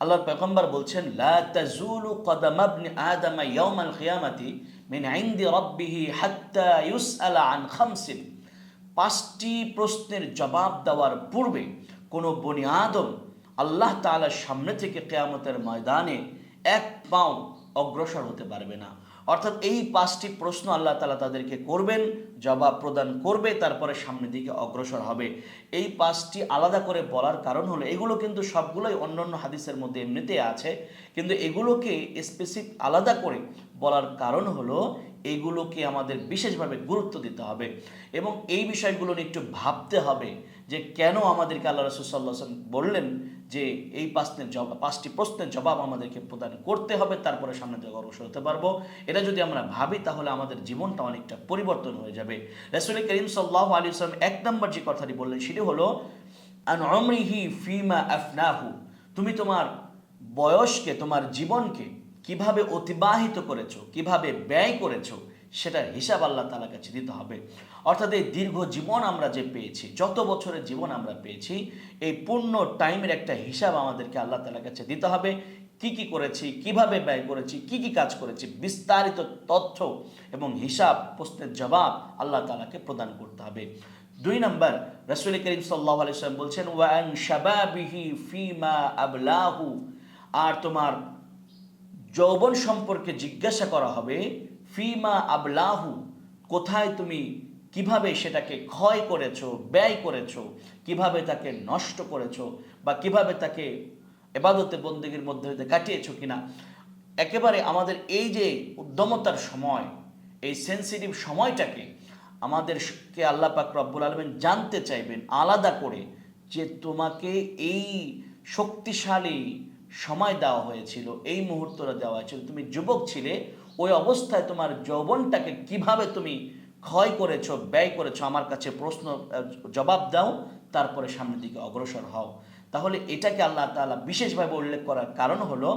আল্লাহর পেগম্বর বলছেন, লা তাজুলু কদাম ইবনি আদম ইয়াউমাল কিয়ামাতি মিন ইনদি রাব্বিহি হাত্তা ইউসআলা আন খামসিন। পাঁচটি প্রশ্নের জবাব দেওয়ার পূর্বে কোন বনি আদম আল্লাহ তাআলার সামনে থেকে কেয়ামতের ময়দানে এক পাও অগ্রসর হতে পারবে না। অর্থাৎ এই পাঁচটি প্রশ্ন আল্লাহ তালা তাদেরকে করবেন, জবাব প্রদান করবে, তারপরে সামনের দিকে অগ্রসর হবে। এই পাঁচটি আলাদা করে বলার কারণ হলো, এগুলো কিন্তু সবগুলোই অন্য অন্য হাদিসের মধ্যে এমনিতে আছে, কিন্তু এগুলোকে স্পেসিফিক আলাদা করে বলার কারণ হলো এইগুলোকে আমাদের বিশেষভাবে গুরুত্ব দিতে হবে। এবং এই বিষয়গুলো নিয়ে একটু ভাবতে হবে যে কেন আমাদেরকে আল্লাহ রসুল্লাহ বললেন যে এই পাঁচটির জবাব, পাঁচটি প্রশ্নের জবাব আমাদেরকে প্রদান করতে হবে, তারপরে সামনে থেকে অগ্রসর হতে পারব। এটা যদি আমরা ভাবি, তাহলে আমাদের জীবনটা অনেকটা পরিবর্তন হয়ে যাবে। রসুল করিম সাল্লাহ আলী আসলাম এক নম্বর যে কথাটি বললেন, সেটি হলো, আন অমরিহি ফিমা আফনাহু তুমি তোমার বয়সকে, তোমার জীবনকে কীভাবে অতিবাহিত করেছ, কীভাবে ব্যয় করেছ সেটার হিসাব আল্লাহ তালার কাছে দিতে হবে। অর্থাৎ এই দীর্ঘ জীবন আমরা যে পেয়েছি, যত বছরের জীবন আমরা পেয়েছি, এই পূর্ণ টাইমের একটা হিসাব আমাদেরকে আল্লাহ তালার কাছে দিতে হবে। কি কি করেছি, কীভাবে ব্যয় করেছি, কি কি কাজ করেছি, বিস্তারিত তথ্য এবং হিসাব, প্রশ্নের জবাব আল্লাহ তালাকে প্রদান করতে হবে। দুই নম্বর, রসুল করিম সাল্লাহ আলিয়াল্লাম বলছেন ওয়ান শাবাবিহি ফিমা আবলাহু। আর তোমার যৌবন সম্পর্কে জিজ্ঞাসা করা হবে, ফিমা আবলাহু, কোথায় তুমি কীভাবে সেটাকে ক্ষয় করেছ, ব্যয় করেছ, কীভাবে তাকে নষ্ট করেছ, বা কীভাবে তাকে এবাদতে বন্দীগীর মধ্যে হইতে কাটিয়েছো কিনা। একেবারে আমাদের এই যে উদ্যমতার সময়, এই সেন্সিটিভ সময়টাকে আমাদেরকে আল্লাহ পাক রব্বুল আলমেন জানতে চাইবেন, আলাদা করে যে তোমাকে এই শক্তিশালী সময় দেওয়া হয়েছিল, এই মুহূর্তটা দেওয়া হয়েছিল। তুমি যুবক ছিলে, ওই অবস্থায় তোমার যৌবনটাকে কীভাবে তুমি ক্ষয় করেছ, ব্যয় করেছ, আমার কাছে প্রশ্ন জবাব দাও, তারপরে সামনের দিকে অগ্রসর হও। তাহলে এটাকে আল্লাহ তালা বিশেষভাবে উল্লেখ করার কারণ হলো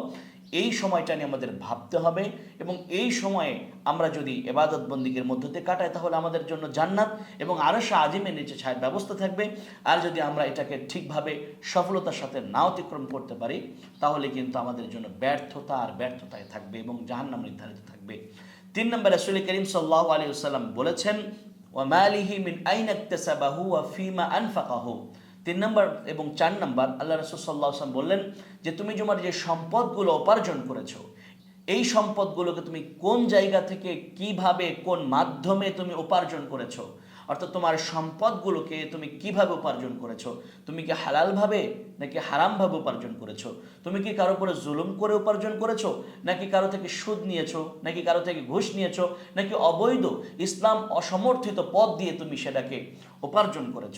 এই সময়টা নিয়ে আমাদের ভাবতে হবে এবং এই সময়ে আমরা যদি এবাদত বন্দিকের মধ্য দিয়ে কাটাই, তাহলে আমাদের জন্য জান্নাত এবং আরও আজিমের নিচে ছায়ের ব্যবস্থা থাকবে। আর যদি আমরা এটাকে ঠিকভাবে সফলতার সাথে না অতিক্রম করতে পারি, তাহলে কিন্তু আমাদের জন্য ব্যর্থতা আর ব্যর্থতায় থাকবে এবং জাহান্নাম নির্ধারিত থাকবে। তিন নম্বর রসুল করিম সাল্লাহ আলী বলেছেন ওয়ামালিহি মিন আইনাক্তাসাবাহু ওয়া ফিমা আনফাকাহু। তিন নম্বর এবং চার নম্বর আল্লাহ রসুল সাল্লাহ আসলাম বললেন যে তুমি তোমার যে সম্পদগুলো উপার্জন করেছ, এই সম্পদগুলোকে তুমি কোন জায়গা থেকে কীভাবে, কোন মাধ্যমে তুমি উপার্জন করেছ? অর্থাৎ তোমার সম্পদগুলোকে তুমি কীভাবে উপার্জন করেছ? তুমি কি হালালভাবে নাকি হারামভাবে উপার্জন করেছ? তুমি কি কারও উপরে জুলুম করে উপার্জন করেছ? নাকি কারও থেকে সুদ নিয়েছো? নাকি কারও থেকে ঘুষ নিয়েছো? নাকি অবৈধ ইসলাম অসমর্থিত পথ দিয়ে তুমি সেটাকে উপার্জন করেছ?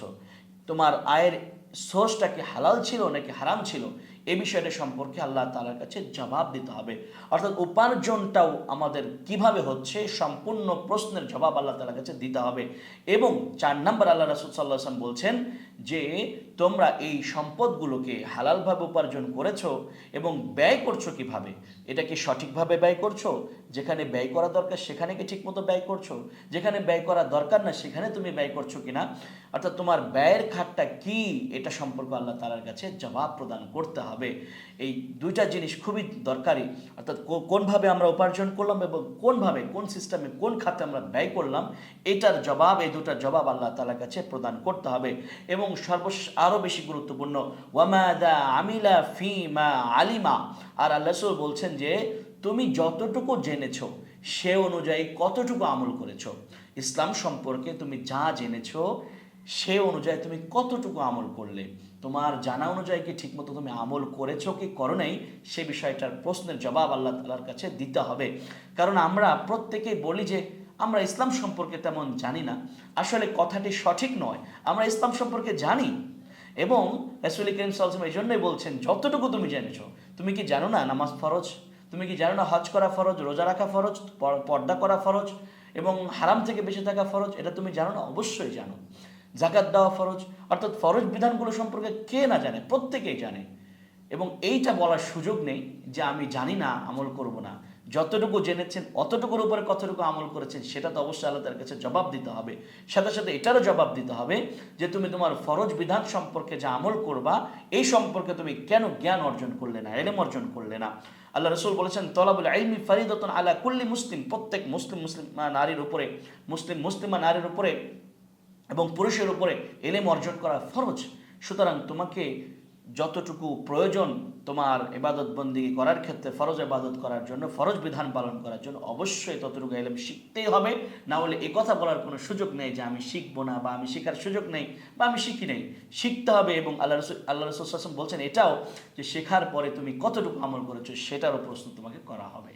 তোমার আয়ের সোর্সটা কি হালাল ছিল নাকি হারাম ছিল? এ বিষয়টা সম্পর্কে আল্লাহ তালার কাছে জবাব দিতে হবে। অর্থাৎ উপার্জনটাও আমাদের কীভাবে হচ্ছে, সম্পূর্ণ প্রশ্নের জবাব আল্লাহ তালার কাছে দিতে হবে। এবং চার নম্বর আল্লাহ রাসুল সাল্লাহ বলছেন যে তোমরা এই সম্পদগুলোকে হালালভাবে উপার্জন করেছ এবং ব্যয় করছ কীভাবে? এটা কি সঠিকভাবে ব্যয় করছ? যেখানে ব্যয় করা দরকার সেখানে কি ঠিকমতো ব্যয় করছ? যেখানে ব্যয় করা দরকার না সেখানে তুমি ব্যয় করছ কিনা? অর্থাৎ তোমার ব্যয়ের খাতটা কি? এটা সম্পর্কে আল্লাহ তালার কাছে জবাব প্রদান করতে হবে। এই দুইটা জিনিস খুবই দরকারি। অর্থাৎ কোনভাবে আমরা উপার্জন করলাম এবং কোনভাবে, কোন সিস্টেমে, কোন খাতে আমরা ব্যয় করলাম, এটার জবাব, এই দুটার জবাব আল্লাহ তালার কাছে প্রদান করতে হবে। এবং সর্বশেষ আরও বেশি গুরুত্বপূর্ণ, ওয়ামাদা আমিলা ফিমা আলিমা। আর আল্লাহ বলছেন যে, তুমি যতটুকু জেনেছো, সে অনুযায়ী কতটুকু আমল করেছ। ইসলাম সম্পর্কে তুমি যা জেনেছো, সে অনুযায়ী তুমি কতটুকু আমল করলে। তোমার জানা অনুযায়ী কি ঠিকমতো তুমি আমল করেছ কি করো নাই, সে বিষয়টার প্রশ্নের জবাব আল্লাহ তালার কাছে দিতে হবে। কারণ আমরা প্রত্যেকেই বলি যে আমরা ইসলাম সম্পর্কে তেমন জানি না। আসলে কথাটি সঠিক নয়। আমরা ইসলাম সম্পর্কে জানি। এবং রাসুল করিম সালসাম এই জন্যই বলছেন, যতটুকু তুমি জেনেছো, তুমি কি জানো না নামাজ ফরজ? তুমি কি জানো না হজ করা ফরজ, রোজা রাখা ফরজ পর্দা করা ফরজ, এবং হারাম থেকে বেঁচে থাকা ফরজ? এটা তুমি জানো না? অবশ্যই জানো। জাকাত দেওয়া ফরজ, অর্থাৎ ফরজ বিধানগুলো সম্পর্কে কে না জানে? প্রত্যেকেই জানে। এবং এইটা বলার সুযোগ নেই যে আমি জানি না, আমল করব না। যতটুকু জেনেছেন, অতটুকুর উপরে কতটুকু আমল করেছেন, সেটা তো অবশ্যই আল্লাহ তার কাছে জবাব দিতে হবে। সাথে সাথে এটারও জবাব দিতে হবে যে, তুমি তোমার ফরজ বিধান সম্পর্কে যা আমল করবা, এই সম্পর্কে তুমি কেন জ্ঞান অর্জন করলে না, এলেম অর্জন করলে না। আল্লাহ রসুল বলেছেন, তলাবুল আইমি ফারিদতন আলা কুল্লি মুসলিম। প্রত্যেক মুসলিম মুসলিম নারীর উপরে, মুসলিম, মুসলিমা নারীর উপরে এবং পুরুষের উপরে এলেম অর্জন করা ফরজ। সুতরাং তোমাকে যতটুকু প্রয়োজন তোমার এবাদত বন্দি করার ক্ষেত্রে ফরজ এবাদত করার জন্য, ফরজ বিধান পালন করার জন্য অবশ্যই ততটুকু এলেম শিখতেই হবে। না হলে এ কথা বলার কোনো সুযোগ নেই যে আমি শিখব না বা আমি শেখার সুযোগ নেই বা আমি শিখি নেই। শিখতে হবে এবং আল্লাহ রসুল আল্লাহ রসুল বলছেন, এটাও যে শেখার পরে তুমি কতটুকু আমল করেছ, সেটারও প্রশ্ন তোমাকে করা হবে।